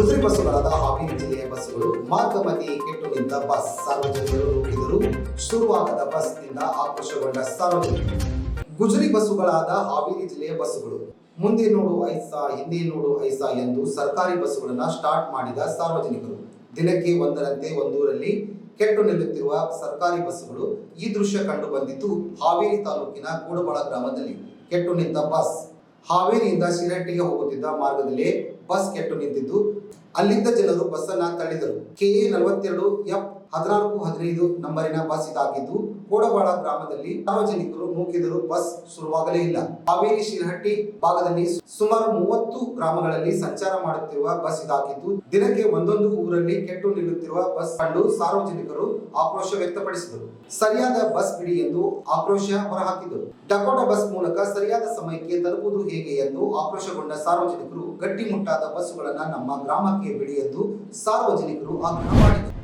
ಗುಜರಿ ಬಸ್ಸುಗಳಾದ ಹಾವೇರಿ ಜಿಲ್ಲೆಯ ಬಸ್ಸುಗಳು ಮಾರ್ಗ ಮಧ್ಯೆ ಕೆಟ್ಟು ನಿಂತ ಬಸ್ ಸಾರ್ವಜನಿಕರು ನುಗ್ಗಿದರು ಶುರುವಾಗದ ಬಸ್ನಿಂದ ಆಕ್ರೋಶಗೊಂಡ ಸಾರ್ವಜನಿಕರು. ಗುಜರಿ ಬಸ್ಸುಗಳಾದ ಹಾವೇರಿ ಜಿಲ್ಲೆಯ ಬಸ್ಸುಗಳು, ಮುಂದೆ ನೋಡು ಐಸಾ, ಹಿಂದೆ ನೋಡು ಐಸಾ ಎಂದು ಸರ್ಕಾರಿ ಬಸ್ಸುಗಳನ್ನು ಸ್ಟಾರ್ಟ್ ಮಾಡಿದ ಸಾರ್ವಜನಿಕರು. ದಿನಕ್ಕೆ ಒಂದರಂತೆ ಒಂದೂರಲ್ಲಿ ಕೆಟ್ಟು ನಿಲ್ಲುತ್ತಿರುವ ಸರ್ಕಾರಿ ಬಸ್ಸುಗಳು ಈ ದೃಶ್ಯ ಕಂಡು ಬಂದಿದ್ದು ಹಾವೇರಿ ತಾಲೂಕಿನ ಕೂಡಬಾಳ ಗ್ರಾಮದಲ್ಲಿ. ಕೆಟ್ಟು ನಿಂತ ಬಸ್ ಹಾವೇರಿಯಿಂದ ಶಿರಹಟ್ಟಿಗೆ ಹೋಗುತ್ತಿದ್ದ ಮಾರ್ಗದಲ್ಲಿ ಬಸ್ ಕೆಟ್ಟು ನಿಂತಿದ್ದು. ಅಲ್ಲಿದ್ದ ಜನರು ಬಸ್ ಅನ್ನ ತಳ್ಳಿದರು. ಕೆಎ ನಲವತ್ತೆರಡು ಎಫ್ ಹದಿನಾಲ್ಕು, ಹದಿನೈದು ನಂಬರಿನ ಬಸ್ ಇದಾಗಿದ್ದು ಕೋಡವಾಡ ಗ್ರಾಮದಲ್ಲಿ ಸಾರ್ವಜನಿಕರು ನೂಕಿದರೂ ಬಸ್ ಶುರುವಾಗಲೇ ಇಲ್ಲ. ಹಾವೇರಿ, ಶಿರಹಟ್ಟಿ ಭಾಗದಲ್ಲಿ ಸುಮಾರು ಮೂವತ್ತು ಗ್ರಾಮಗಳಲ್ಲಿ ಸಂಚಾರ ಮಾಡುತ್ತಿರುವ ಬಸ್ ಇದಾಗಿದ್ದು ದಿನಕ್ಕೆ ಒಂದೊಂದು ಊರಲ್ಲಿ ಕೆಟ್ಟು ನಿಲ್ಲುತ್ತಿರುವ ಬಸ್ ಕಂಡು ಸಾರ್ವಜನಿಕರು ಆಕ್ರೋಶ ವ್ಯಕ್ತಪಡಿಸಿದರು. ಸರಿಯಾದ ಬಸ್ ಬಿಡಿ ಎಂದು ಆಕ್ರೋಶ ಹೊರಹಾಕಿದರು. ಡಕೋಟ ಬಸ್ ಮೂಲಕ ಸರಿಯಾದ ಸಮಯಕ್ಕೆ ತಲುಪುವುದು ಹೇಗೆ ಎಂದು ಆಕ್ರೋಶಗೊಂಡ ಸಾರ್ವಜನಿಕರು ಗಟ್ಟಿಮುಟ್ಟಾದ ಬಸ್ಸುಗಳನ್ನ ನಮ್ಮ ಗ್ರಾಮಕ್ಕೆ ಬಿಡಿ ಎಂದು ಸಾರ್ವಜನಿಕರು ಆಗ್ರಹ ಮಾಡಿದರು.